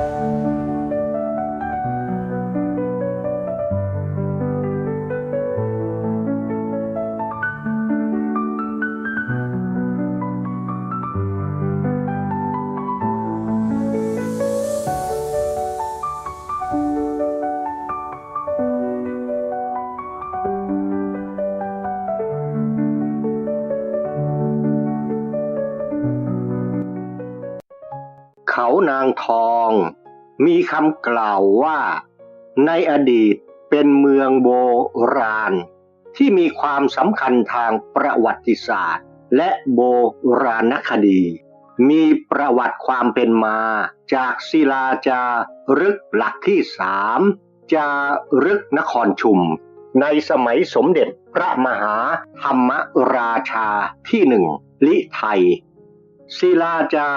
เมีคำกล่าวว่า ในอดีตเป็นเมืองโบราณ ที่มีความสำคัญทางประวัติศาสตร์ และโบราณคดี มีประวัติความเป็นมาจากศิลาจารึกหลักที่สามจารึกนครชุม ในสมัยสมเด็จพระมหาธรรมราชาที่หนึ่งลิไทย ศิลาจา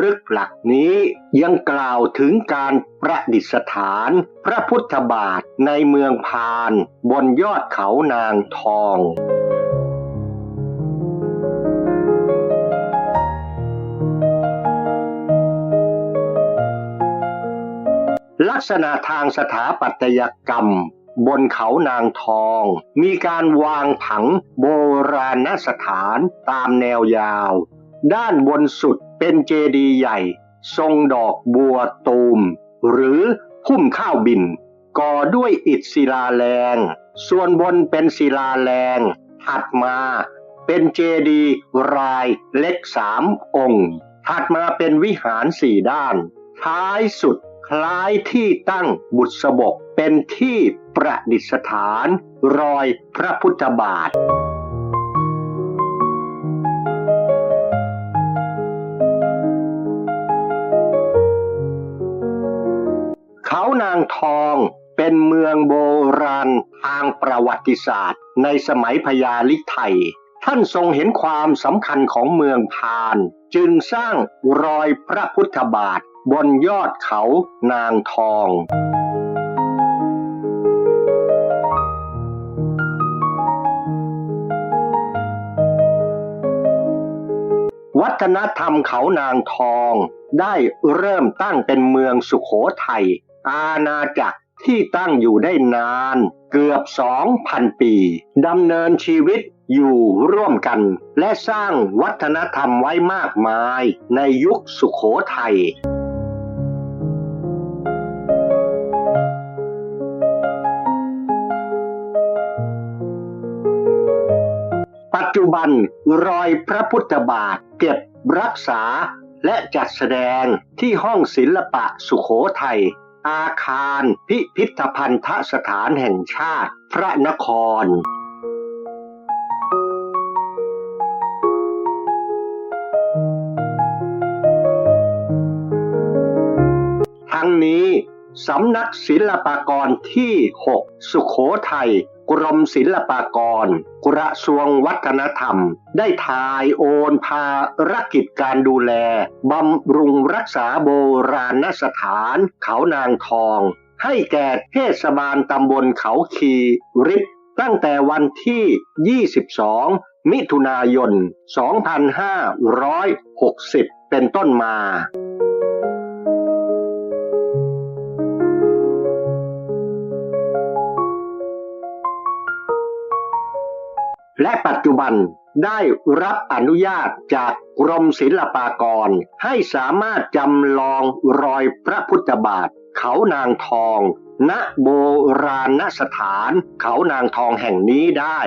รึกหลักนี้ยังกล่าวถึงการประดิษฐานพระพุทธบาทในเมืองพานบนยอดเขานางทองลักษณะทางสถาปัตยกรรม บนเขานางทอง มีการวางผังโบราณสถานตามแนวยาว ด้านบนสุดเป็นเจดีย์ใหญ่ ทรงดอกบัวตูม หรือพุ่มข้าวบิน ก่อด้วยอิฐศิลาแรง ส่วนบนเป็นศิลาแรง ถัดมาเป็นเจดีย์รายเล็กสามองค์ ถัดมาเป็นวิหารสี่ด้าน ท้ายสุดคล้ายที่ตั้งบุษบกเป็นที่ประดิษฐาน รอยพระพุทธบาท นางทองเป็นเมืองโบราณทางประวัติศาสตร์ ในสมัยพญาลิไทย ท่านทรงเห็นความสำคัญของเมืองพาน จึงสร้างรอยพระพุทธบาทบนยอดเขานางทองวัฒนธรรมเขานางทองได้เริ่มตั้งเป็นเมืองสุขโขทัย อาณาจักรที่ตั้งอยู่ได้นานเกือบสองพันปีดำเนินชีวิตอยู่ร่วมกัน และสร้างวัฒนธรรมไว้มากมายในยุคสุขโขทัยปัจจุบันรอยพระพุทธบาทเก็บรักษาและจัดแสดงที่ห้องศิลปะสุขโขทัย อาคารพิพิธภัณฑสถานแห่งชาติพระนครทั้งนี้สำนักศิลปากรที่ 6 สุขโขทัย กรมศิลปากร กระทรวงวัฒนธรรม ได้ทายโอนภารกิจการดูแล บำรุงรักษาโบราณสถาน เขานางทอง ให้แก่เทศบาลตำบลเขาคีริบตั้งแต่วันที่ 22 มิถุนายน 2560 เป็นต้นมา และปัจจุบันได้รับอนุญาตจากกรมศิลปากร ให้สามารถจำลองรอยพระพุทธบาท เขานางทอง ณโบราณสถาน เขานางทองแห่งนี้ได้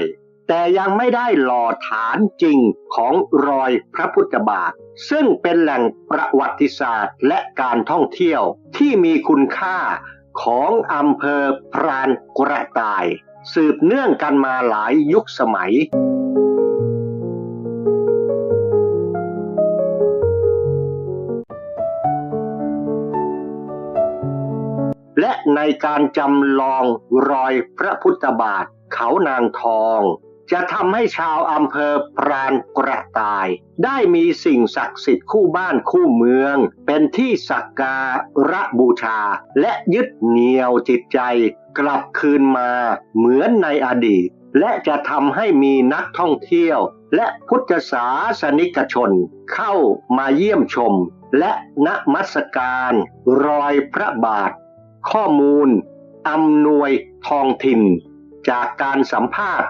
แต่ยังไม่ได้หล่อฐานจริงของรอยพระพุทธบาท ซึ่งเป็นแหล่งประวัติศาสตร์และการท่องเที่ยวที่มีคุณค่าของอำเภอพรานกระต่าย สืบเนื่องกันมาหลายยุคสมัย และในการจำลองรอยพระพุทธบาทเขานางทอง จะทำให้ชาวอำเภอพรานกระต่าย ได้มีสิ่งศักดิ์สิทธิ์คู่บ้านคู่เมือง เป็นที่สักการะบูชา และยึดเหนี่ยวจิตใจ กลับคืนมาเหมือนในอดีต และจะทำให้มีนักท่องเที่ยว และพุทธศาสนิกชน เข้ามาเยี่ยมชม และนมัสการรอยพระบาท ข้อมูลอำนวยทองถิ่น จากการสัมภาษณ์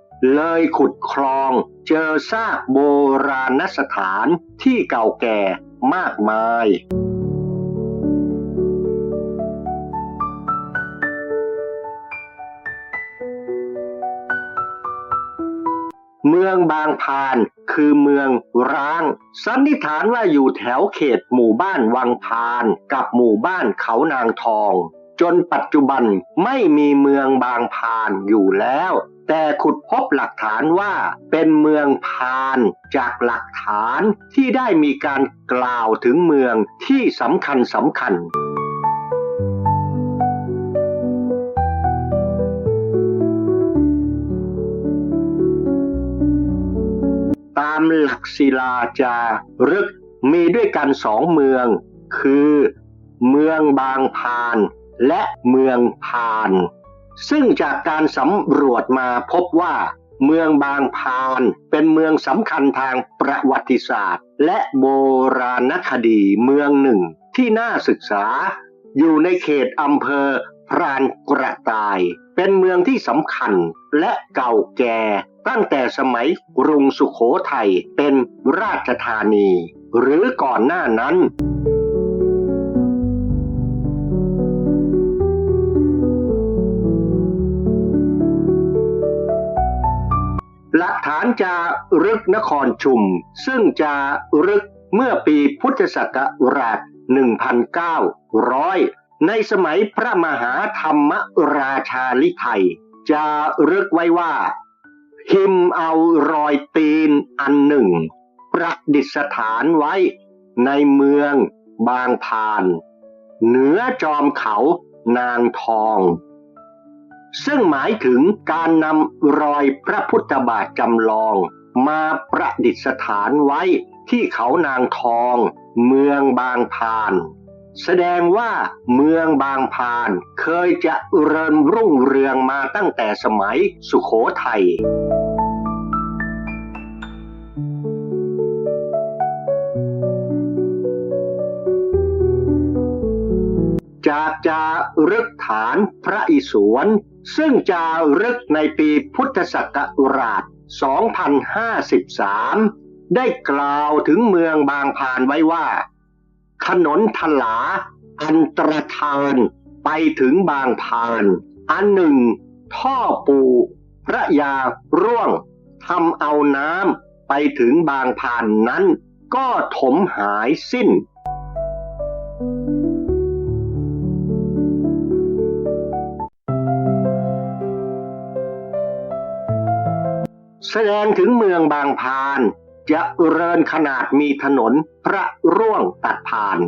เลยขุดคลองเจอซากโบราณสถานที่เก่าแก่มากมาย เมืองบางพานคือเมืองร้าง สันนิษฐานว่าอยู่แถวเขตหมู่บ้านวังพานกับหมู่บ้านเขานางทอง จนปัจจุบันไม่มีเมืองบางพานอยู่แล้ว แต่ขุดพบหลักฐานว่าเป็นเมืองพานจากหลักฐานที่ได้มีการกล่าวถึงเมืองที่สำคัญสำคัญตามหลักศิลาจารึกมีด้วยกันสองเมือง คือ เมืองบางพาน และเมืองพาน ซึ่งจากการสำรวจมาพบว่า เมืองบางพานเป็นเมืองสำคัญทางประวัติศาสตร์ และโบราณคดีเมืองหนึ่งที่น่าศึกษา อยู่ในเขตอำเภอพรานกระต่าย เป็นเมืองที่สำคัญและเก่าแก่ตั้งแต่สมัยกรุงสุขโขทัยเป็นราชธานี หรือก่อนหน้านั้นานจารึกนครชุม ซึ่งจารึกเมื่อปีพุทธศักราช 1,900 ในสมัยพระมหาธรรมราชาลิไทยจารึกไว้ว่า หิมเอารอยตีนอันหนึ่ง ประดิษฐานไว้ในเมืองบางพาน เหนือจอมเขานางทอง ซึ่งหมายถึงการนำรอยพระพุทธบาทจำลอง มาประดิษฐานไว้ที่เขานางทอง เมืองบางพาน แสดงว่าเมืองบางพานเคยจะเริญรุ่งเรืองมาตั้งแต่สมัยสุขโขทัยจากจารึกฐานพระอิศวร ซึ่งจารึกในปีพุทธศักราช 2053 ได้กล่าวถึงเมืองบางพานไว้ว่า ถนนทลา อันตรธานไปถึงบางพาน อันหนึ่ง ท่อปูพระยาร่วงทำเอาน้ำไปถึงบางพานนั้น ก็ถมหายสิ้น แสดงถึงเมืองบางพาน จะเริญขนาดมีถนนพระร่วงตัดผ่าน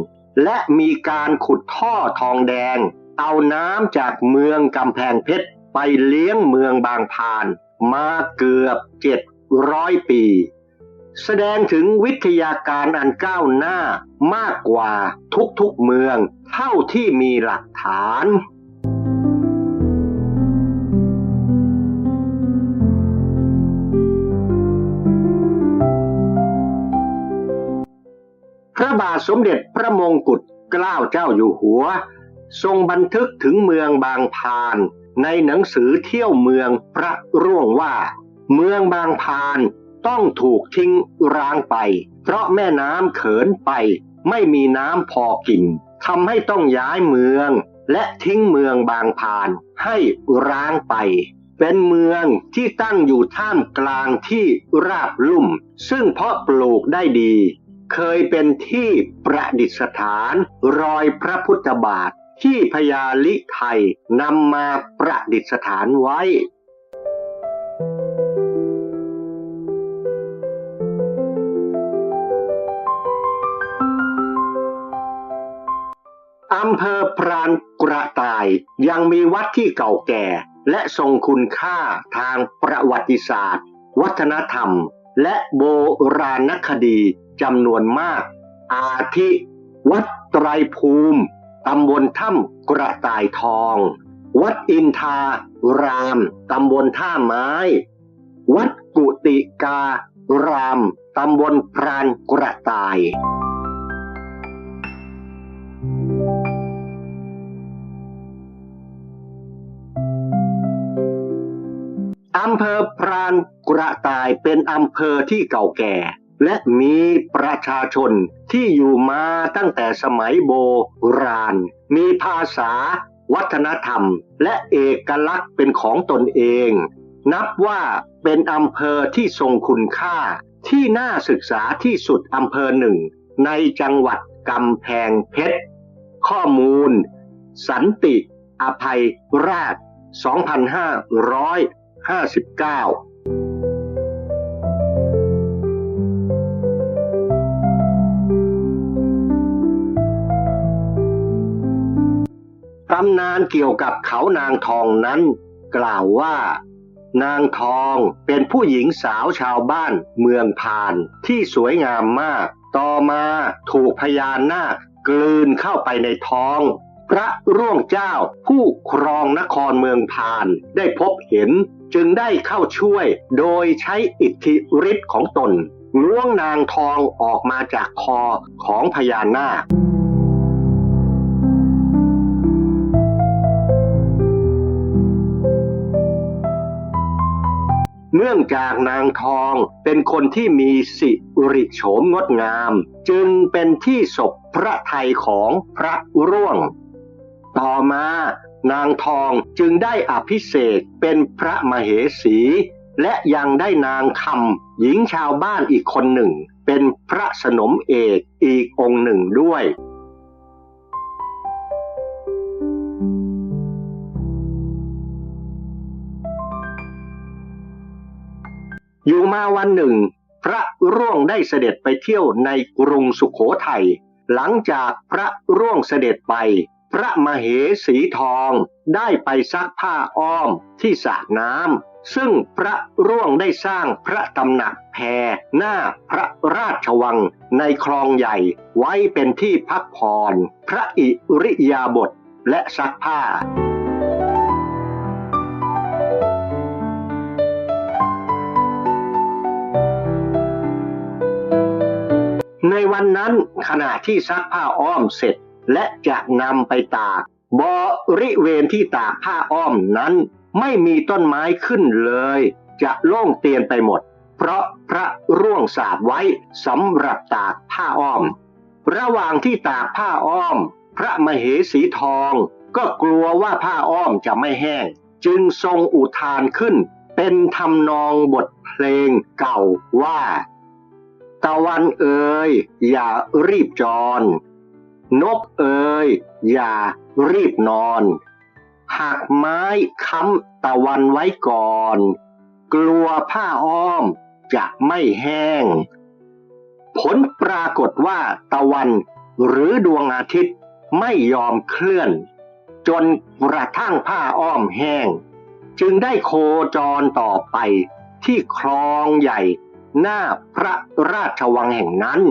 และมีการขุดท่อทองแดง เอาน้ำจากเมืองกำแพงเพชรไปเลี้ยงเมืองบางพาน มาเกือบเจ็ดร้อยปี แสดงถึงวิทยาการอันก้าวหน้ามากกว่าทุกๆเมือง เท่าที่มีหลักฐาน สมเด็จพระมงกุฎเกล้าเจ้าอยู่หัว ทรงบันทึกถึงเมืองบางพานในหนังสือเที่ยวเมืองพระร่วงว่า เมืองบางพานต้องถูกทิ้งร้างไป เพราะแม่น้ำเขินไป ไม่มีน้ำพอกินทำให้ต้องย้ายเมือง และทิ้งเมืองบางพานให้ร้างไป เป็นเมืองที่ตั้งอยู่ท่ามกลางที่ราบลุ่ม ซึ่งเพาะปลูกได้ดี เคยเป็นที่ประดิษฐานรอยพระพุทธบาทที่พญาลิไทยนำมาประดิษฐานไว้ออำเภอพรานกระต่ายยังมีวัดที่เก่าแก่ และทรงคุณค่าทางประวัติศาสตร์ วัฒนธรรม และโบราณคดี จำนวนมาก อาทิวัดไตรภูมิตำบลถ้ำกระต่ายทอง วัดอินทารามตำบลท่าไม้ วัดกุติการามตำบลพรานกระต่ายอำเภอพรานกระต่ายเป็นอำเภอที่เก่าแก่ และมีประชาชนที่อยู่มาตั้งแต่สมัยโบราณ มีภาษา วัฒนธรรม และเอกลักษณ์เป็นของตนเอง นับว่าเป็นอำเภอที่ทรงคุณค่า ที่น่าศึกษาที่สุดอำเภอหนึ่ง ในจังหวัดกำแพงเพชร ข้อมูล สันติ อภัยราช 2559 ตำนานเกี่ยวกับเขานางทองนั้น กล่าวว่า นางทองเป็นผู้หญิงสาวชาวบ้านเมืองพานที่สวยงามมาก ต่อมาถูกพญานาคกลืนเข้าไปในท้อง พระร่วงเจ้าผู้ครองนครเมืองพานได้พบเห็นจึงได้เข้าช่วยโดยใช้อิทธิฤทธิ์ของตนล้วงนางทองออกมาจากคอของพญานาค เนื่องจากนางทองเป็นคนที่มีสิริโฉมงดงาม จึงเป็นที่ศพพระไทยของพระร่วง ต่อมานางทองจึงได้อภิเษกเป็นพระมเหสี และยังได้นางคำหญิงชาวบ้านอีกคนหนึ่ง เป็นพระสนมเอกอีกองค์หนึ่งด้วย อยู่มาวันหนึ่ง พระร่วงได้เสด็จไปเที่ยวในกรุงสุขโขทัยหลังจากพระร่วงเสด็จไป พระมเหสีทองได้ไปซักผ้าอ้อมที่สระน้ำซึ่งพระร่วงได้สร้างพระตำหนักแพรหน้าพระราชวังในคลองใหญ่ไว้เป็นที่พักผ่อนพระอิริยาบถและซักผ้า ในวันนั้นขณะที่ซักผ้าอ้อมเสร็จ และจะนำไปตาก บริเวณที่ตากผ้าอ้อมนั้น ไม่มีต้นไม้ขึ้นเลย จะโล่งเตียนไปหมด เพราะพระร่วงสาบไว้สำหรับตากผ้าอ้อม ระหว่างที่ตากผ้าอ้อม พระมเหสีทอง ก็กลัวว่าผ้าอ้อมจะไม่แห้ง จึงทรงอุทานขึ้น เป็นทำนองบทเพลงเก่าว่า ตะวันเอ่ยอย่ารีบจร นกเอ่ยอย่ารีบนอนหักไม้ค้ำตะวันไว้ก่อน กลัวผ้าอ้อมจะไม่แห้ง ผลปรากฏว่าตะวันหรือดวงอาทิตย์ไม่ยอมเคลื่อน จนกระทั่งผ้าอ้อมแห้ง จึงได้โคจรต่อไปที่คลองใหญ่ หน้าพระราชวังแห่งนั้น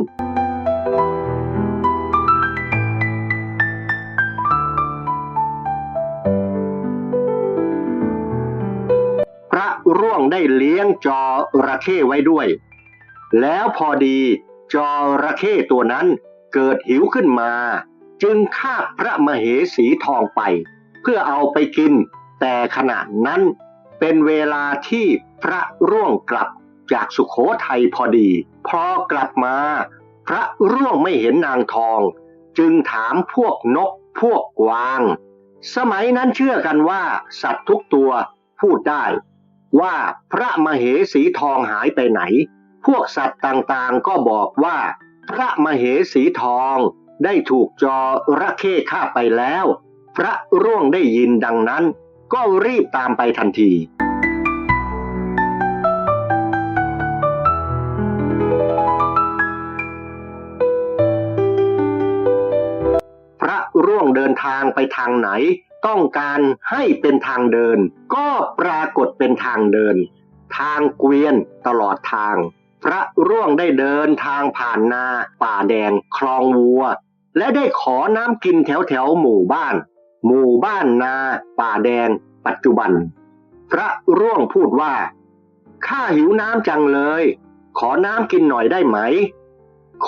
พระร่วงได้เลี้ยงจอระเข้ไว้ด้วย แล้วพอดีจอระเข้ตัวนั้นเกิดหิวขึ้นมา จึงฆ่าพระมเหสีทองไป เพื่อเอาไปกิน แต่ขณะนั้นเป็นเวลาที่พระร่วงกลับ จากสุขโขทัยพอดี พอกลับมา พระร่วงไม่เห็นนางทอง จึงถามพวกนกพวกกวาง สมัยนั้นเชื่อกันว่า สัตว์ทุกตัวพูดได้ ว่าพระมเหสีทองหายไปไหน พวกสัตว์ต่างๆก็บอกว่า พระมเหสีทองได้ถูกจอระเข้ฆ่าไปแล้ว พระร่วงได้ยินดังนั้น ก็รีบตามไปทันที พระร่วงเดินางไปทางไหน ต้องการให้เป็นทางเดิน ก็ปรากฏเป็นทางเดิน ทางเกวียนตลอดทาง พระร่วงได้เดินทางผ่านนา ป่าแดง คลองวัว และได้ขอน้ำกินแถวแถวหมู่บ้าน หมู่บ้านนา ป่าแดง ปัจจุบัน พระร่วงพูดว่าข้าหิวน้ำจังเลย ขอน้ำกินหน่อยได้ไหม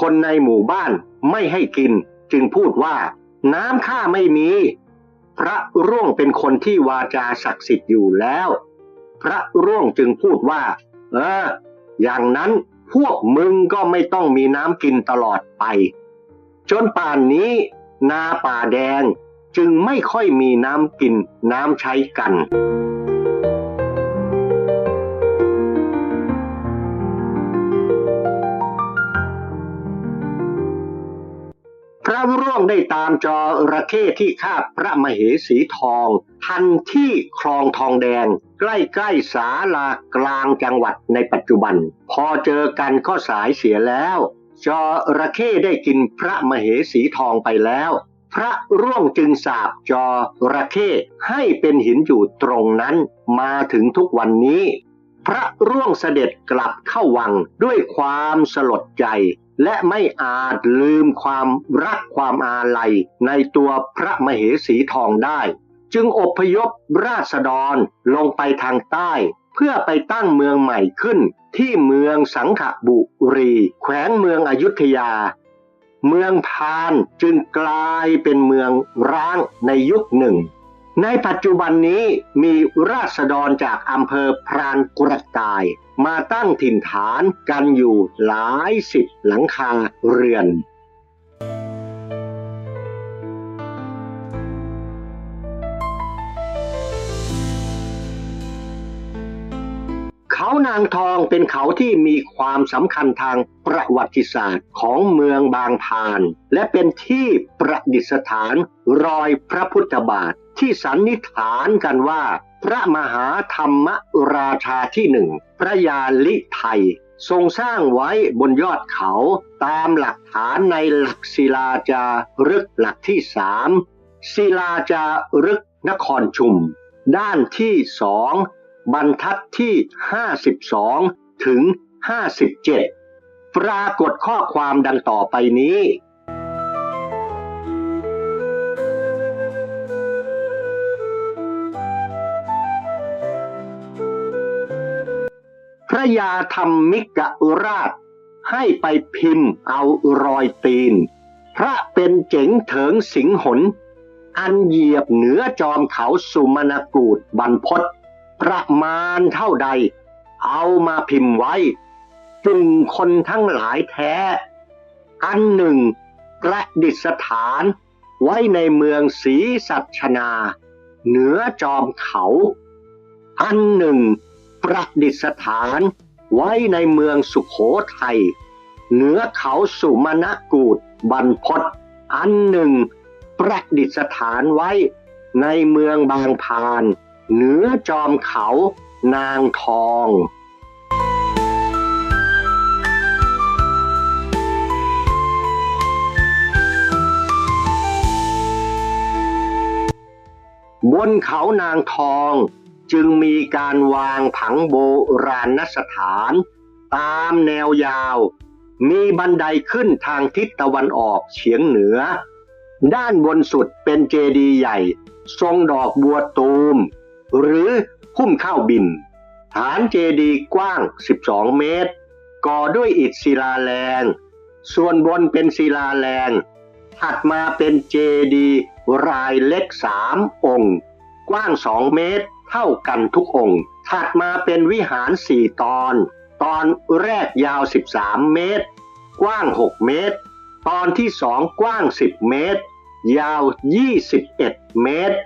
คนในหมู่บ้านไม่ให้กินจึงพูดว่า น้ำข้าไม่มี พระร่วงเป็นคนที่วาจาศักดิ์สิทธิ์อยู่แล้ว พระร่วงจึงพูดว่า เออ อย่างนั้นพวกมึงก็ไม่ต้องมีน้ำกินตลอดไป จนป่านนี้ นาป่าแดงจึงไม่ค่อยมีน้ำกินน้ำใช้กัน พระร่วงได้ตามจอระเข้ที่คาบพระมเหสีทองทันที่คลองทองแดง ใกล้ๆศาลากลางจังหวัดในปัจจุบัน พอเจอกันก็สายเสียแล้ว จอระเข้ได้กินพระมเหสีทองไปแล้ว พระร่วงจึงสาบจอระเข้ให้เป็นหินอยู่ตรงนั้นมาถึงทุกวันนี้พระร่วงเสด็จกลับเข้าวังด้วยความสลดใจ และไม่อาจลืมความรักความอาลัยในตัวพระมเหสีทองได้ จึงอพยพราษฎรลงไปทางใต้ เพื่อไปตั้งเมืองใหม่ขึ้น ที่เมืองสังขบุรี แขวงเมืองอยุธยา เมืองพานจึงกลายเป็นเมืองร้างในยุคหนึ่ง ในปัจจุบันนี้มีราษฎรจากอำเภอพรานกระต่าย มาตั้งถิ่นฐานกันอยู่หลายสิบหลังคาเรือน เขานางทองเป็นเขาที่มีความสำคัญทางประวัติศาสตร์ของเมืองบางพาน และเป็นที่ประดิษฐานรอยพระพุทธบาทที่สันนิษฐานกันว่า พระมหาธรรมราชาที่หนึ่งพระยาลิไทย ทรงสร้างไว้บนยอดเขาตามหลักฐานในหลักศิลาจารึกหลักที่สามศิลาจารึกนครชุม ด้านที่สองบรรทัดที่ 52 ถึง 57 ปรากฏข้อความดังต่อไปนี้ ระยาธรรมมิกะราช ให้ไปพิมพ์เอารอยตีน พระเป็นเจ๋งเถิงสิงหน อันเหยียบเหนือจอมเขาสุมนกูดบรรพตประมาณเท่าใด เอามาพิมพ์ไว้จึงคนทั้งหลายแท้ อันหนึ่งประดิษฐานไว้ในเมืองศรีสัชนา เหนือจอมเขา อันหนึ่ง ประดิษฐานไว้ในเมืองสุขโขทัย เหนือเขาสุมาณกูดบรรพตอันหนึ่ง ประดิษฐานไว้ในเมืองบางพาน เหนือจอมเขานางทองบนเขานางทอง จึงมีการวางผังโบราณสถาน ตามแนวยาว มีบันไดขึ้นทางทิศตะวันออกเฉียงเหนือ ด้านบนสุดเป็นเจดีย์ใหญ่ ทรงดอกบัวตูม หรือพุ่มข้าวบิน ฐานเจดีย์กว้าง 12 เมตร ก่อด้วยอิฐศิลาแรง ส่วนบนเป็นศิลาแรงถัดมาเป็นเจดีย์รายเล็กสามองค์ กว้าง2เมตร เท่ากันทุกองค์ ถัดมาเป็นวิหารสี่ตอน ตอนแรกยาว 13 เมตร กว้าง 6 เมตร ตอนที่สองกว้าง 10 เมตร ยาว 21 เมตร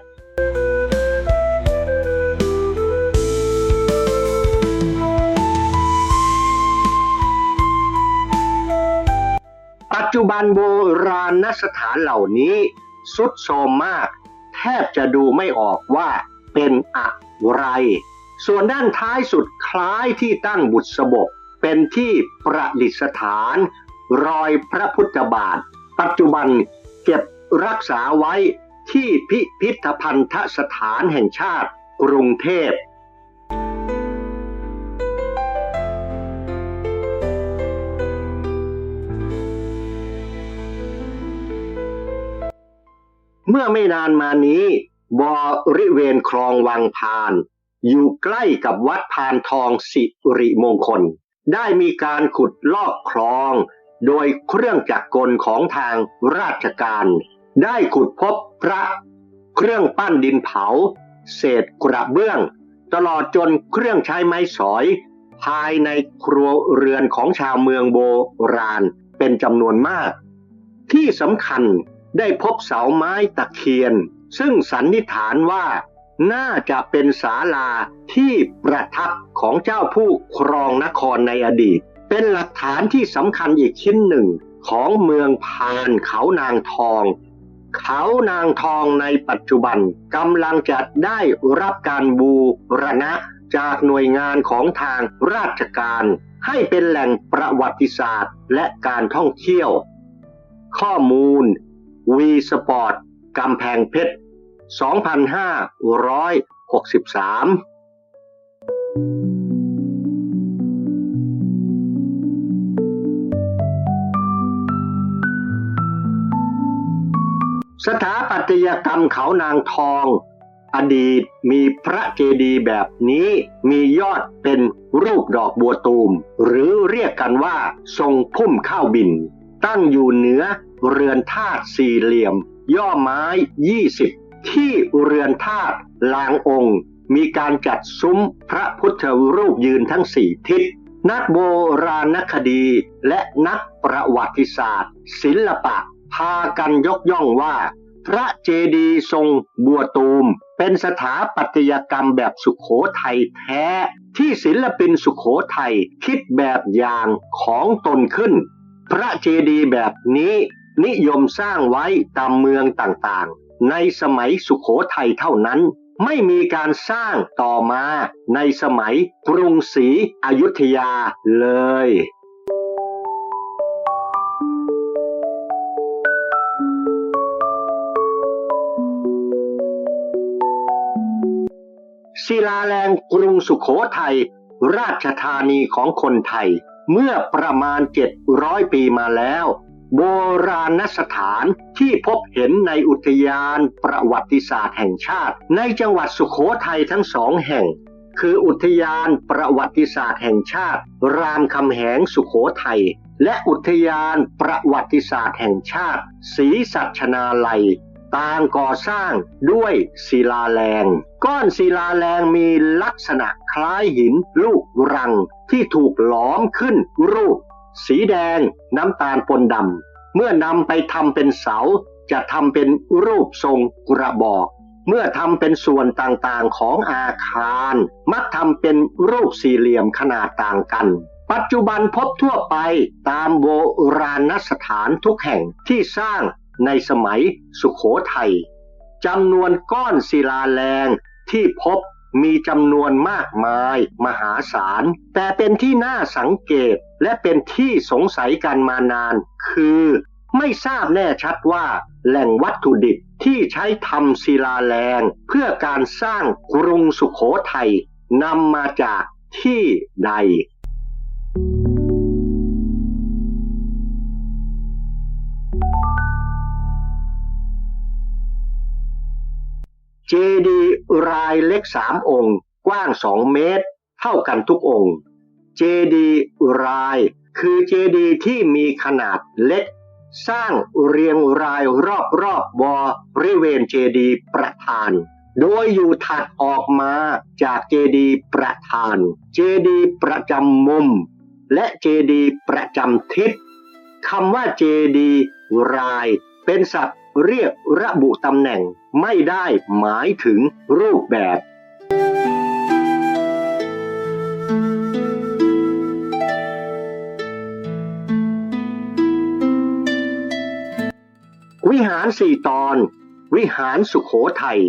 ปัจจุบันโบราณสถานเหล่านี้สุดโทรมมาก แทบจะดูไม่ออกว่า เป็นอะไร ส่วนด้านท้ายสุดคล้ายที่ตั้งบุษบก เป็นที่ประดิษฐาน รอยพระพุทธบาท ปัจจุบันเก็บรักษาไว้ที่พิพิธภัณฑสถานแห่งชาติกรุงเทพเมื่อไม่นานมานี้ บริเวณคลองวังพาน อยู่ใกล้กับวัดพานทองสิริมงคล ได้มีการขุดลอกคลอง โดยเครื่องจักรกลของทางราชการ ได้ขุดพบพระ เครื่องปั้นดินเผา เศษกระเบื้อง ตลอดจนเครื่องใช้ไม้สอย ภายในครัวเรือนของชาวเมืองโบราณเป็นจำนวนมาก ที่สำคัญได้พบเสาไม้ตะเคียน ซึ่งสันนิษฐานว่าน่าจะเป็นศาลาที่ประทับของเจ้าผู้ครองนครในอดีต เป็นหลักฐานที่สำคัญอีกชิ้นหนึ่งของเมืองพานเขานางทอง เขานางทองในปัจจุบันกำลังจะได้รับการบูรณะจากหน่วยงานของทางราชการ ให้เป็นแหล่งประวัติศาสตร์และการท่องเที่ยว ข้อมูลวีสปอร์ต กำแพงเพชร 2563สถาปัตยกรรมเขานางทอง อดีตมีพระเจดีย์แบบนี้มียอดเป็นรูปดอกบัวตูม หรือเรียกกันว่า ทรงพุ่มข้าวบิน ตั้งอยู่เหนือเรือนธาตุสี่เหลี่ยม ย่อไม้ 20 ที่เรือนธาตุลางองค์ มีการจัดซุ้มพระพุทธรูปยืนทั้งสี่ทิศ นักโบราณคดีและนักประวัติศาสตร์ ศิลปะ พากันยกย่องว่า พระเจดีย์ทรงบัวตูม เป็นสถาปัตยกรรมแบบสุขโขทัยแท้ ที่ศิลปินสุขโขทัยคิดแบบอย่างของตนขึ้นพระเจดีย์แบบนี้ นิยมสร้างไว้ตามเมืองต่างๆ ในสมัยสุขโขทัยเท่านั้น ไม่มีการสร้างต่อมาในสมัยกรุงศรีอยุธยาเลยศิลาแรงกรุงสุขโขทัยราชธานีของคนไทย เมื่อประมาณ 700 ปีมาแล้ว โบราณสถานที่พบเห็นในอุทยานประวัติศาสตร์แห่งชาติ ในจังหวัดสุขโขทัยทั้งสองแห่ง คืออุทยานประวัติศาสตร์แห่งชาติ รามคำแหงสุขโขทัยและอุทยานประวัติศาสตร์แห่งชาติศรีสัชนาลัยต่างก่อสร้างด้วยศิลาแรง ก้อนศิลาแรงมีลักษณะคล้ายหินลูกรังที่ถูกหลอมขึ้นรูป สีแดงน้ำตาลปนดำเมื่อนำไปทำเป็นเสา จะทำเป็นรูปทรงกระบอก เมื่อทำเป็นส่วนต่างๆของอาคาร มักทำเป็นรูปสี่เหลี่ยมขนาดต่างกัน ปัจจุบันพบทั่วไปตามโบราณสถานทุกแห่งที่สร้างในสมัยสุขโขทัยจำนวนก้อนศิลาแรงที่พบ มีจำนวนมากมายมหาศาล แต่เป็นที่น่าสังเกตและเป็นที่สงสัยกันมานาน คือไม่ทราบแน่ชัดว่า แหล่งวัตถุดิบที่ใช้ทำศิลาแรง เพื่อการสร้างกรุงสุขโขทัยนำมาจากที่ใด เจดีย์รายเล็กสามองค์ กว้างสองเมตร เท่ากันทุกองค์ เจดีย์ราย คือเจดีย์ที่มีขนาดเล็ก สร้างเรียงรายรอบรอบบริเวณเจดีย์ประธาน โดยอยู่ถัดออกมาจากเจดีย์ประธาน เจดีย์ประจำมุม และเจดีย์ประจำทิศคำว่าเจดีย์รายเป็นศัพท์ เรียกระบุตำแหน่งไม่ได้หมายถึงรูปแบบวิหารสี่ตอน วิหารสุขโขทัย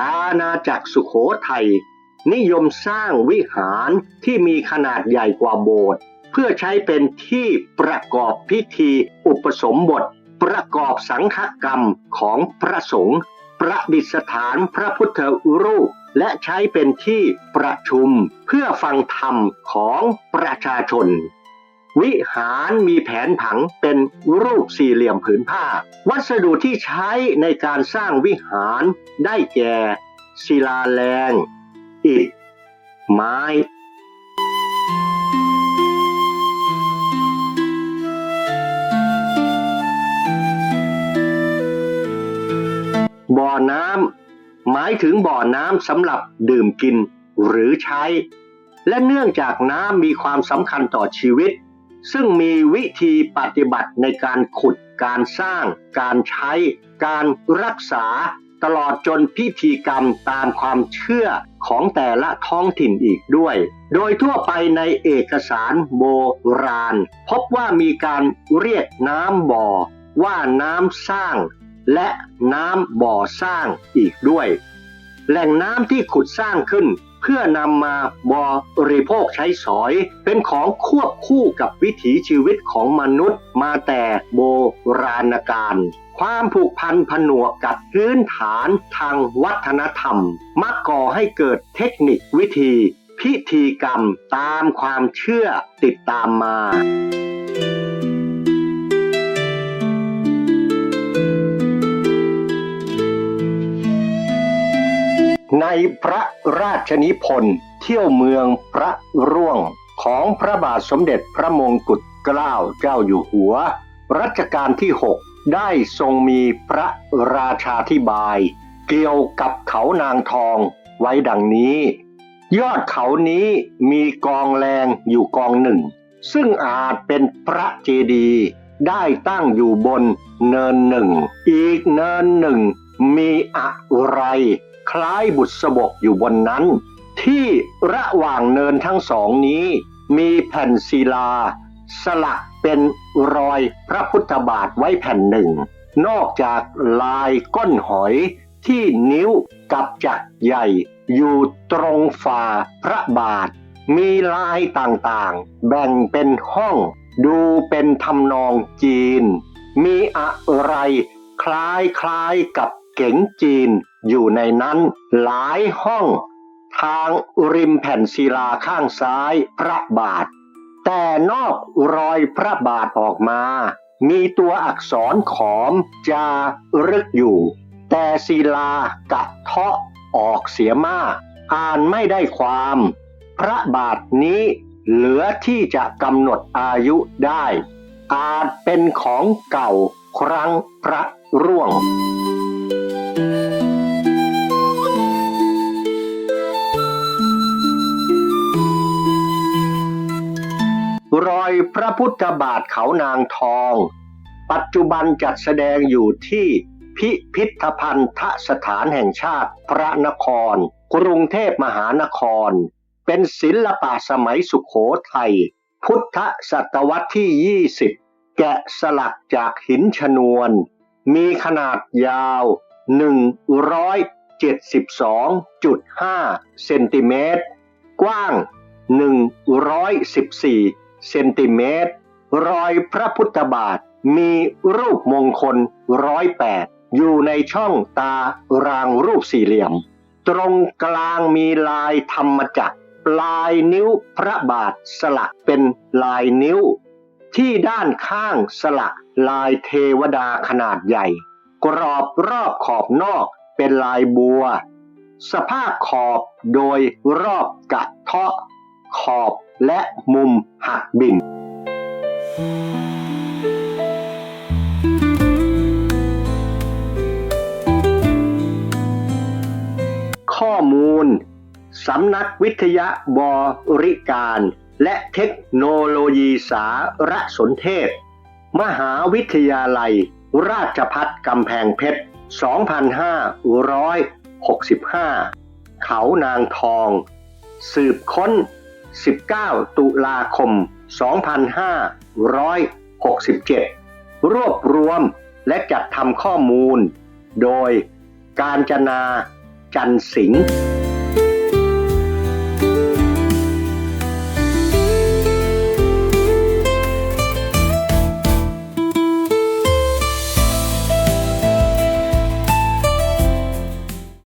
อาณาจักรสุขโขทัย นิยมสร้างวิหารที่มีขนาดใหญ่กว่าโบสถ์เพื่อใช้เป็นที่ประกอบพิธีอุปสมบท ประกอบสังฆกรรมของพระสงฆ์ประดิษฐานพระพุทธรูป และใช้เป็นที่ประชุมเพื่อฟังธรรมของประชาชน วิหารมีแผนผังเป็นรูปสี่เหลี่ยมผืนผ้า วัสดุที่ใช้ในการสร้างวิหารได้แก่ ศิลาแรง อิฐ ไม้ บ่อน้ำหมายถึงบ่อน้ำสำหรับดื่มกินหรือใช้ และเนื่องจากน้ำมีความสำคัญต่อชีวิต ซึ่งมีวิธีปฏิบัติในการขุด การสร้าง การใช้ การรักษา ตลอดจนพิธีกรรมตามความเชื่อของแต่ละท้องถิ่นอีกด้วย โดยทั่วไปในเอกสารโบราณ พบว่ามีการเรียกน้ำบ่อว่าน้ำสร้าง และน้ำบ่อสร้างอีกด้วย แหล่งน้ำที่ขุดสร้างขึ้น เพื่อนำมาบริโภคใช้สอย เป็นของควบคู่กับวิถีชีวิตของมนุษย์มาแต่โบราณกาลความผูกพันผนวกกับพื้นฐานทางวัฒนธรรม มักก่อให้เกิดเทคนิควิธี พิธีกรรมตามความเชื่อติดตามมา พระราชนิพนธ์เที่ยวเมืองพระร่วงของพระบาทสมเด็จพระมงกุฎเกล้าเจ้าอยู่หัว รัชกาลที่ 6 ได้ทรงมีพระราชาธิบาย เกี่ยวกับเขานางทองไว้ดังนี้ ยอดเขานี้มีกองแรงอยู่กองหนึ่ง ซึ่งอาจเป็นพระเจดีย์ได้ตั้งอยู่บนเนินหนึ่ง อีกเนินหนึ่งมีอะไร คล้ายบุษบกอยู่บนนั้น ที่ระหว่างเนินทั้งสองนี้ มีแผ่นศิลา สลักเป็นรอยพระพุทธบาทไว้แผ่นหนึ่ง นอกจากลายก้นหอยที่นิ้วกับจักรใหญ่อยู่ตรงฝ่าพระบาท มีลายต่างๆ แบ่งเป็นห้อง ดูเป็นทำนองจีน มีอะไรคล้ายๆกับ เก๋งจีนอยู่ในนั้นหลายห้อง ทางริมแผ่นศิลาข้างซ้ายพระบาท แต่นอกรอยพระบาทออกมา มีตัวอักษรขอมจารึกอยู่ แต่ศิลากะเทาะออกเสียมาก อ่านไม่ได้ความ พระบาทนี้เหลือที่จะกำหนดอายุได้ อาจเป็นของเก่าครั้งพระร่วง รอยพระพุทธบาทเขานางทอง ปัจจุบันจัดแสดงอยู่ที่พิพิธภัณฑสถานแห่งชาติพระนคร กรุงเทพมหานคร เป็นศิลปะสมัยสุขโขทัย พุทธศตวรรษที่ 20 แกะสลักจากหินชนวน มีขนาดยาว 172.5 เซนติเมตร กว้าง 114 เซนติเมตร รอยพระพุทธบาทมีรูปมงคลร้อยแปดอยู่ในช่องตารางรูปสี่เหลี่ยม ตรงกลางมีลายธรรมจักรปลายนิ้วพระบาทสลักเป็นลายนิ้ว ที่ด้านข้างสลักลายเทวดาขนาดใหญ่ กรอบรอบขอบนอกเป็นลายบัว สภาพขอบโดยรอบกะเทาะ ขอบและมุมหักบิน ข้อมูลสำนักวิทยาบริการ และเทคโนโลยีสารสนเทศ มหาวิทยาลัย ราชพัฒกำแพงเพชร 2565 เขานางทอง สืบค้น 19 ตุลาคม 2567 รวบรวมและจัดทำข้อมูล โดยการจนาจันสิงห์